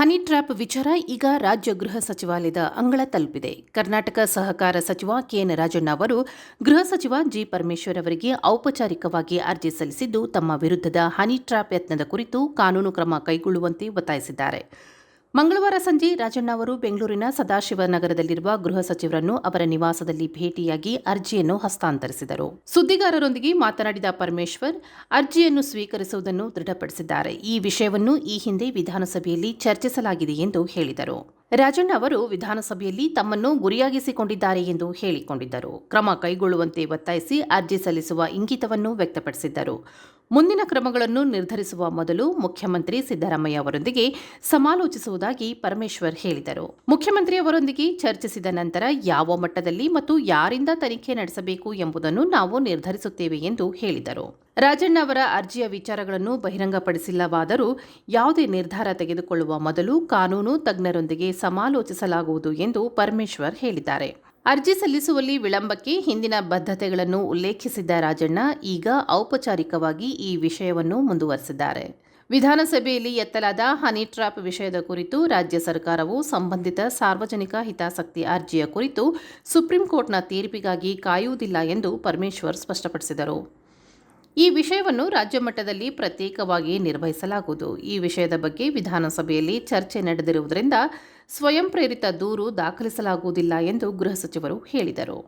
Honey trap ವಿಚಾರ ಈಗ ರಾಜ್ಯ ಗೃಹ ಸಚಿವಾಲಯದ ಅಂಗಳ ತಲುಪಿದೆ. ಕರ್ನಾಟಕ ಸಹಕಾರ ಸಚಿವ ಕೆಎನ್ ರಾಜಣ್ಣ ಅವರು ಗೃಹ ಸಚಿವ ಜಿ. ಪರಮೇಶ್ವರ್ ಅವರಿಗೆ ಔಪಚಾರಿಕವಾಗಿ ಅರ್ಜಿ ಸಲ್ಲಿಸಿದ್ದು ತಮ್ಮ ವಿರುದ್ಧದ ಹನಿ ಟ್ರ್ಯಾಪ್ ಯತ್ನದ ಕುರಿತು ಕಾನೂನು ಕ್ರಮ ಕೈಗೊಳ್ಳುವಂತೆ ಒತ್ತಾಯಿಸಿದ್ದಾರೆ. ಮಂಗಳವಾರ ಸಂಜೆ ರಾಜಣ್ಣ ಅವರು ಬೆಂಗಳೂರಿನ ಸದಾಶಿವನಗರದಲ್ಲಿರುವ ಗೃಹ ಸಚಿವರನ್ನು ಅವರ ನಿವಾಸದಲ್ಲಿ ಭೇಟಿಯಾಗಿ ಅರ್ಜಿಯನ್ನು ಹಸ್ತಾಂತರಿಸಿದರು. ಸುದ್ದಿಗಾರರೊಂದಿಗೆ ಮಾತನಾಡಿದ ಪರಮೇಶ್ವರ್, ಅರ್ಜಿಯನ್ನು ಸ್ವೀಕರಿಸುವುದನ್ನು ದೃಢಪಡಿಸಿದ್ದಾರೆ. ಈ ವಿಷಯವನ್ನು ಈ ಹಿಂದೆ ವಿಧಾನಸಭೆಯಲ್ಲಿ ಚರ್ಚಿಸಲಾಗಿದೆ ಎಂದು ಹೇಳಿದರು. ರಾಜಣ್ಣ ಅವರು ವಿಧಾನಸಭೆಯಲ್ಲಿ ತಮ್ಮನ್ನು ಗುರಿಯಾಗಿಸಿಕೊಂಡಿದ್ದಾರೆ ಎಂದು ಹೇಳಿಕೊಂಡಿದ್ದರು. ಕ್ರಮ ಕೈಗೊಳ್ಳುವಂತೆ ಒತ್ತಾಯಿಸಿ ಅರ್ಜಿ ಸಲ್ಲಿಸುವ ಇಂಗಿತವನ್ನು ವ್ಯಕ್ತಪಡಿಸಿದ್ದರು. ಮುಂದಿನ ಕ್ರಮಗಳನ್ನು ನಿರ್ಧರಿಸುವ ಮೊದಲು ಮುಖ್ಯಮಂತ್ರಿ ಸಿದ್ದರಾಮಯ್ಯ ಅವರೊಂದಿಗೆ ಸಮಾಲೋಚಿಸುವುದಾಗಿ ಪರಮೇಶ್ವರ್ ಹೇಳಿದರು. ಮುಖ್ಯಮಂತ್ರಿ ಅವರೊಂದಿಗೆ ಚರ್ಚಿಸಿದ ನಂತರ ಯಾವ ಮಟ್ಟದಲ್ಲಿ ಮತ್ತು ಯಾರಿಂದ ತನಿಖೆ ನಡೆಸಬೇಕು ಎಂಬುದನ್ನು ನಾವು ನಿರ್ಧರಿಸುತ್ತೇವೆ ಎಂದು ಹೇಳಿದರು. ರಾಜಣ್ಣ ಅವರ ಅರ್ಜಿಯ ವಿಚಾರಗಳನ್ನು ಬಹಿರಂಗಪಡಿಸಿಲ್ಲವಾದರೂ ಯಾವುದೇ ನಿರ್ಧಾರ ತೆಗೆದುಕೊಳ್ಳುವ ಮೊದಲು ಕಾನೂನು ತಜ್ಞರೊಂದಿಗೆ ಸಮಾಲೋಚಿಸಲಾಗುವುದು ಎಂದು ಪರಮೇಶ್ವರ್ ಹೇಳಿದ್ದಾರೆ. ಅರ್ಜಿ ಸಲ್ಲಿಸುವಲ್ಲಿ ವಿಳಂಬಕ್ಕೆ ಹಿಂದಿನ ಬದ್ಧತೆಗಳನ್ನು ಉಲ್ಲೇಖಿಸಿದ್ದ ರಾಜಣ್ಣ ಈಗ ಔಪಚಾರಿಕವಾಗಿ ಈ ವಿಷಯವನ್ನು ಮುಂದುವರೆಸಿದ್ದಾರೆ. ವಿಧಾನಸಭೆಯಲ್ಲಿ ಎತ್ತಲಾದ ಹನಿ ಟ್ರಾಪ್ ವಿಷಯದ ಕುರಿತು ರಾಜ್ಯ ಸರ್ಕಾರವು ಸಂಬಂಧಿತ ಸಾರ್ವಜನಿಕ ಹಿತಾಸಕ್ತಿ ಅರ್ಜಿಯ ಕುರಿತು ಸುಪ್ರೀಂ ಕೋರ್ಟ್ನ ತೀರ್ಪಿಗಾಗಿ ಕಾಯುವುದಿಲ್ಲ ಎಂದು ಪರಮೇಶ್ವರ್ ಸ್ಪಷ್ಟಪಡಿಸಿದರು. ಈ ವಿಷಯವನ್ನು ರಾಜ್ಯ ಮಟ್ಟದಲ್ಲಿ ಪ್ರತ್ಯೇಕವಾಗಿ ನಿರ್ವಹಿಸಲಾಗುವುದು. ಈ ವಿಷಯದ ಬಗ್ಗೆ ವಿಧಾನಸಭೆಯಲ್ಲಿ ಚರ್ಚೆ ನಡೆದಿರುವುದರಿಂದ ಸ್ವಯಂ ಪ್ರೇರಿತ ದೂರು ದಾಖಲಿಸಲಾಗುವುದಿಲ್ಲ ಎಂದು ಗೃಹ ಸಚಿವರು ಹೇಳಿದರು.